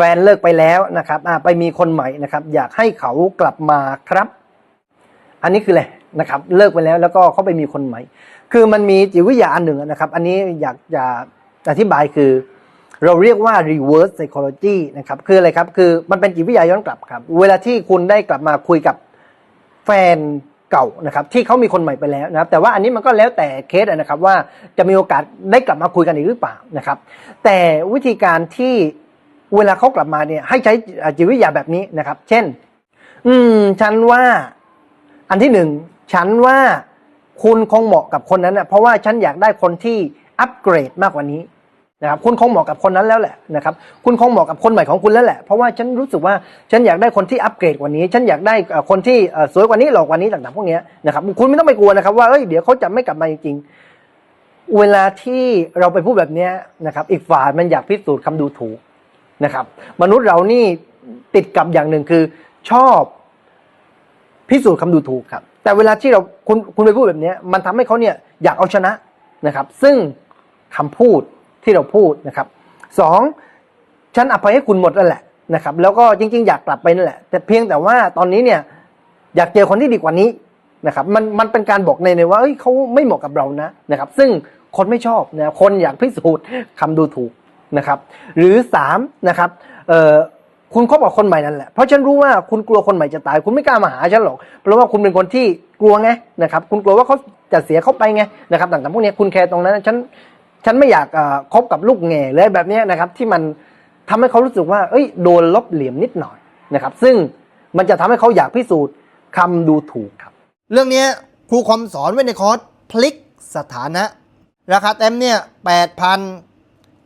แฟนเลิกไปแล้วนะครับไปมีคนใหม่นะครับ อยากให้เขากลับมาครับ อันนี้คืออะไรนะครับ เลิกไปแล้วแล้วก็เขาไปมีคนใหม่ คือมันมีจิตวิทยาอันหนึ่งนะครับ อันนี้อยากจะอธิบายคือ เราเรียกว่า reverse psychology นะครับ คืออะไรครับ คือมันเป็นจิตวิทยาย้อนกลับครับ เวลาที่คุณได้กลับมาคุยกับแฟนเก่านะครับที่เขามีคนใหม่ไปแล้วนะครับแต่ว่าอันนี้มันก็แล้วแต่เคสนะครับว่าจะมีโอกาสได้กลับมาคุยกันอีกหรือเปล่านะครับ แต่วิธีการที่ เวลาเขากลับมาเนี่ยให้ใช้จิตวิทยาแบบนี้นะครับ เช่น อืม ฉันว่า อันที่หนึ่งฉันว่าคุณคงเหมาะกับคนนั้นนะเพราะว่าฉันอยากได้คนที่อัปเกรดมากกว่านี้นะครับคุณคงเหมาะกับคนนั้นแล้วแหละนะครับคุณคงเหมาะกับคนใหม่ของคุณแล้วแหละเพราะว่าฉันรู้สึกว่าฉันอยากได้คนที่อัปเกรดกว่านี้ ฉันอยากได้คนที่สวยกว่านี้หล่อกว่านี้ต่างๆพวกนี้นะครับคุณไม่ต้องไปกลัวนะครับว่าเอ้ยเดี๋ยวเขาจะไม่กลับมาจริงๆเวลาที่เราไปพูดแบบนี้นะครับอีกฝ่ายมันอยากพิสูจน์คำดูถูก นะครับ มนุษย์เรานี่ติดกับอย่างหนึ่งคือชอบพิสูจน์คำดูถูกครับ แต่เวลาที่เราคุณคุณไปพูดแบบนี้มันทำให้เขาเนี่ยอยากเอาชนะนะครับ ซึ่งคำพูดที่เราพูดนะครับสองฉันอภัยให้คุณหมดแล้วแหละนะครับ แล้วก็จริง ๆ อยากกลับไปนั่นแหละ แต่เพียงแต่ว่าตอนนี้เนี่ยอยากเจอคนที่ดีกว่านี้นะครับ มันมันเป็นการบอกในในว่าเอ้ยเขาไม่เหมาะกับเรานะนะครับ ซึ่งคนไม่ชอบนะคนอยากพิสูจน์คำดูถูก นะครับหรือสามนะครับเอ่อคุณคบกับคนใหม่นั่นแหละเพราะฉันรู้ว่าคุณกลัวคนใหม่จะตาย คุณไม่กล้ามาหาฉันหรอกเพราะว่าคุณเป็นคนที่กลัวไงนะครับคุณกลัวว่าเขาจะเสียเขาไปไงนะครับต่างๆพวกนี้คุณแคร์ตรงนั้นฉันฉันไม่อยากเอ่อคบกับลูกแง่เลยแบบนี้นะครับที่มันทำให้เขารู้สึกว่าเอ้ยโดนลบเหลี่ยมนิดหน่อยนะครับซึ่งมันจะทำให้เขาอยากพิสูจน์คำดูถูกครับ เรื่องนี้ครูคอมสอนไว้ในคอร์สพลิกสถานะ ราคาเต็มเนี่ย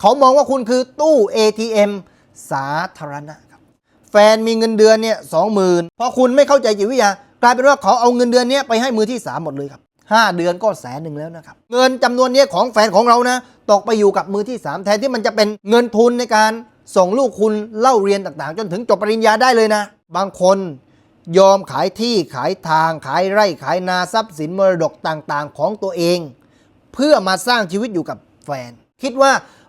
เขามองว่าคุณคือตู้ ATM สาธารณะครับ แฟนมีเงินเดือนเนี่ยสองหมื่นพอคุณไม่เข้าใจจิตวิทยากลายเป็นว่าเขาเอาเงินเดือนเนี้ยไปให้มือที่สามหมดเลยครับห้าเดือนก็แสนหนึ่งแล้วนะครับ เงินจำนวนเนี้ยของแฟนของเรานะตกไปอยู่กับมือที่สามแทนที่มันจะเป็นเงินทุนในการส่งลูกคุณเล่าเรียนต่างๆ จนถึงจบปริญญาได้เลยนะ บางคนยอมขายที่ขายทางขายไร่ขายนาทรัพย์สินมรดกต่างๆ ของตัวเอง เพื่อมาสร้างชีวิตอยู่กับแฟน คิดว่า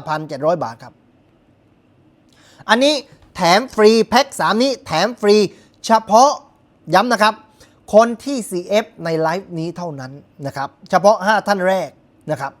9,700 บาทครับ อันนี้แถมฟรีแพ็ค3 นี้แถมฟรีเฉพาะย้ำนะครับ คนที่ CF ในไลฟ์นี้เท่านั้นนะครับ เฉพาะ 5 ท่านแรกนะครับ